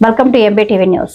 Welcome to MB TV news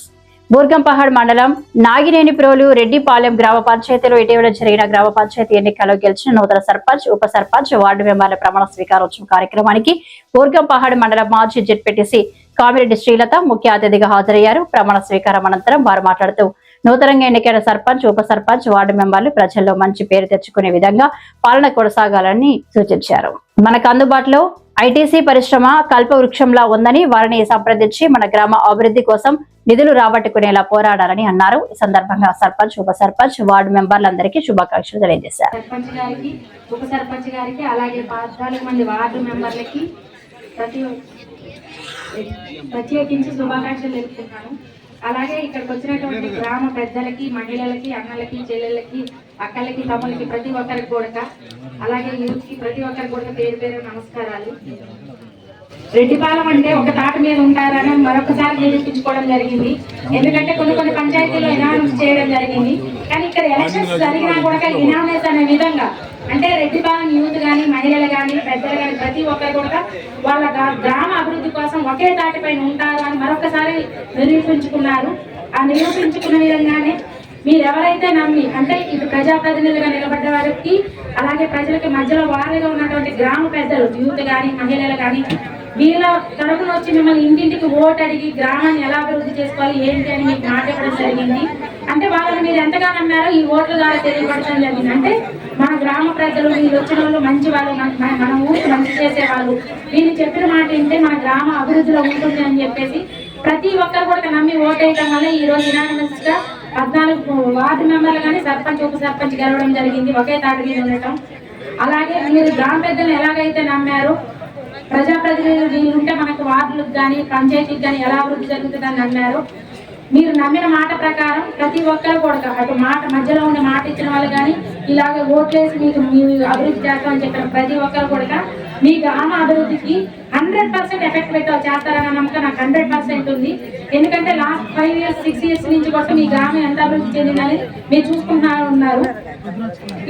Burgampahad మండలం నాగినేనిప్రోలు రెడ్డిపాలెం గ్రామ పంచాయతీలో ఇటీవల జరిగిన గ్రామ పంచాయతీ ఎన్నికల్లో గెలిచిన నూతన సర్పంచ్ ఉప సర్పంచ్ వార్డు మెంబర్ల ప్రమాణ స్వీకారోత్సవ కార్యక్రమానికి బూర్గంపహాడ్ మండలం మాజీ జెడ్పీటీసీ కామిరెడ్డి శ్రీలత ముఖ్య అతిథిగా హాజరయ్యారు. ప్రమాణ స్వీకారం అనంతరం వారు మాట్లాడుతూ నూతనంగా ఎన్నికైన సర్పంచ్ ఉప సర్పంచ్ వార్డు మెంబర్లు ప్రజల్లో మంచి పేరు తెచ్చుకునే విధంగా పాలన కొనసాగాలని సూచించారు. మనకు అందుబాటులో ఐటీసీ పరిశ్రమ కల్పవృక్షంలా ఉందని వారిని సంప్రదించి మన గ్రామ అభివృద్ధి కోసం నిధులు రాబట్టుకునేలా పోరాడాలని అన్నారు. ఈ సందర్భంగా సర్పంచ్ ఉప సర్పంచ్ వార్డు మెంబర్లందరికీ శుభాకాంక్షలు తెలియజేశారు. సర్పంచ్ గారికి ఉప సర్పంచ్ గారికి అలాగే పద్నాలుగు మంది వార్డు మెంబర్లకి ప్రతి ప్రత్యేకించి శుభాకాంక్షలు తెలుపుతున్నాను. అలాగే ఇక్కడికి వచ్చినటువంటి గ్రామ పెద్దలకి మహిళలకి అన్నలకి చెల్లెళ్ళకి అక్కలకి తమ్ములకి ప్రతి ఒక్కరికి కూడా అలాగే యూత్కి ప్రతి ఒక్కరికి కూడా పేరు పేరు నమస్కారాలు. రెడ్డిపాలెం అంటే ఒక తాట మీద ఉంటారని మరొకసారి నిరూపించుకోవడం జరిగింది. ఎందుకంటే కొన్ని కొన్ని పంచాయతీలో ఇనామస్ చేయడం జరిగింది. కానీ ఇక్కడ ఎలక్షన్స్ జరిగినా కూడా ఇనామస్ అనే విధంగా అంటే రెడ్డిపాలెం యూత్ కానీ మహిళలు కానీ పెద్దలు కానీ ప్రతి ఒక్కరు కూడా వాళ్ళ గ్రామ అభివృద్ధి కోసం ఒకే తాటిపైన ఉంటారు అని మరొకసారి నిరూపించుకున్నారు. ఆ నిరూపించుకున్న విధంగానే మీరెవరైతే నమ్మి అంటే ఇటు ప్రజాప్రతినిధులుగా నిలబడ్డ వారికి అలాగే ప్రజలకి మధ్యలో వారిగా ఉన్నటువంటి గ్రామ పెద్దలు యూత్ కానీ మహిళలు కానీ వీళ్ళ తరఫున వచ్చి మిమ్మల్ని ఇంటింటికి ఓటు అడిగి గ్రామాన్ని ఎలా అభివృద్ధి చేసుకోవాలి ఏంటి అని మీకు మాట ఇవ్వడం జరిగింది. అంటే వాళ్ళని మీరు ఎంతగా నమ్మారో ఈ ఓట్ల ద్వారా తెలియపడటం జరిగింది. అంటే మన గ్రామ ప్రజలు వీళ్ళు వచ్చిన వాళ్ళు మంచి వాళ్ళు మన- మన ఊరికి మంచి చేసేవాళ్ళు. వీళ్ళు చెప్పిన మాట ఏంటంటే మన గ్రామ అభివృద్ధిలో ఉంటుంది అని చెప్పేసి ప్రతి ఒక్కరు కూడా నమ్మి ఓటేయటం వల్ల ఈ రోజు యునానిమస్గా పద్నాలుగు వార్డు మెంబర్లు కానీ సర్పంచ్ ఉప సర్పంచ్ గెలవడం జరిగింది. ఒకే తాటి మీద ఉండటం. అలాగే మీరు గ్రామ పెద్దలు ఎలాగైతే నమ్మారో ప్రజాప్రతినిధులు వీళ్ళు ఉంటే మనకు వార్డులకు కానీ పంచాయతీకి కానీ ఎలా అభివృద్ధి జరుగుతుందని నమ్మారు మీరు నమ్మిన మాట ప్రకారం ప్రతి ఒక్కరు కూడా అటు మాట మధ్యలో ఉండే మాట ఇచ్చిన వాళ్ళు కానీ ఇలాగే ఓట్లేసి మీకు మీ అభివృద్ధి చేస్తామని చెప్పిన ప్రతి ఒక్కరు కూడా మీ గ్రామ అభివృద్ధికి హండ్రెడ్ పర్సెంట్ ఎఫెక్ట్ పెట్ట చేస్తారన్న నమ్మకం నాకు హండ్రెడ్ పర్సెంట్ ఉంది. ఎందుకంటే last five years six years నుంచి కూడా మీ గ్రామం ఎంత అభివృద్ధి చెందిందని మీరు చూసుకుంటా ఉన్నారు.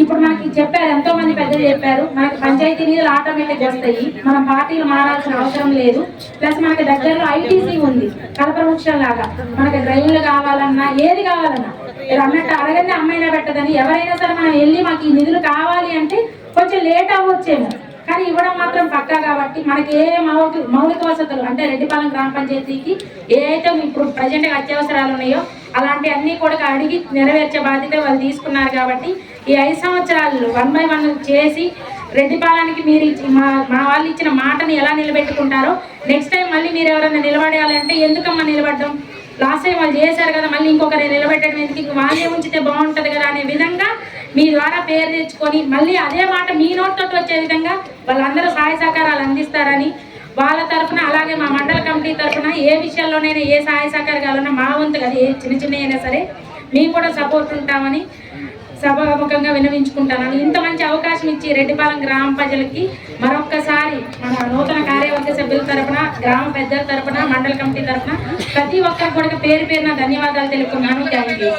ఇప్పుడు మనకి చెప్పారు ఎంతో మంది పెద్దలు చెప్పారు మనకి పంచాయతీ నిధులు ఆటోమేటిక్ వస్తాయి మనం పార్టీలు మారాల్సిన అవసరం లేదు. ప్లస్ మనకి దగ్గరలో ఐటీసీ ఉంది కలపవృక్షం లాగా మనకి డ్రైన్లు కావాలన్నా ఏది కావాలన్నా మీరు అన్నట్టు అడగండి అమ్మాయినా పెట్టదని ఎవరైనా సరే మనం వెళ్ళి మాకు ఈ నిధులు కావాలి అంటే కొంచెం లేట్ అవ్వచ్చేమో. కానీ ఇవ్వడం మాత్రం పక్కా కాబట్టి మనకి ఏ మౌలిక మౌలిక వసతులు అంటే రెడ్డిపాలెం గ్రామ పంచాయతీకి ఏ ఇప్పుడు ప్రజెంట్గా అత్యవసరాలు ఉన్నాయో అలాంటి అన్ని కూడా అడిగి నెరవేర్చే బాధ్యత వాళ్ళు తీసుకున్నారు కాబట్టి ఈ ఐదు సంవత్సరాలు వన్ బై వన్ చేసి రెడ్డిపాలెంకి మీరు మా మా వాళ్ళు ఇచ్చిన మాటని ఎలా నిలబెట్టుకుంటారో నెక్స్ట్ టైం మళ్ళీ మీరు ఎవరైనా నిలబడేయాలంటే ఎందుకమ్మా నిలబడ్డం? లాస్ట్ టైం వాళ్ళు చేశారు కదా మళ్ళీ ఇంకొకరు నిలబెట్టడం ఎందుకు? ఇంక వాళ్ళే ఉంచితే బాగుంటుంది కదా అనే విధంగా మీ ద్వారా పేరు తెచ్చుకొని మళ్ళీ అదే మాట మీ నోటితో వచ్చే విధంగా వాళ్ళందరూ సహాయ సహకారాలు అందిస్తారని వాళ్ళ తరఫున అలాగే మా మండల కమిటీ తరఫున ఏ విషయాల్లోనైనా ఏ సహాయ సహకారాలన్నా మా వంతు అది ఏ చిన్న చిన్న అయినా సరే మేము కూడా సపోర్ట్ ఉంటామని సభాముఖంగా వినవించుకుంటాను ఇంత మంచి అవకాశం ఇచ్చి రెడ్డిపాలెం గ్రామ ప్రజలకి మరొక్కసారి మన నూతన కార్యవర్గ సభ్యుల తరఫున గ్రామ పెద్దల తరపున మండల కమిటీ తరపున ప్రతి ఒక్కరికి కూడా పేరు పేరున ధన్యవాదాలు తెలుపుకున్నాను థ్యాంక్ యూ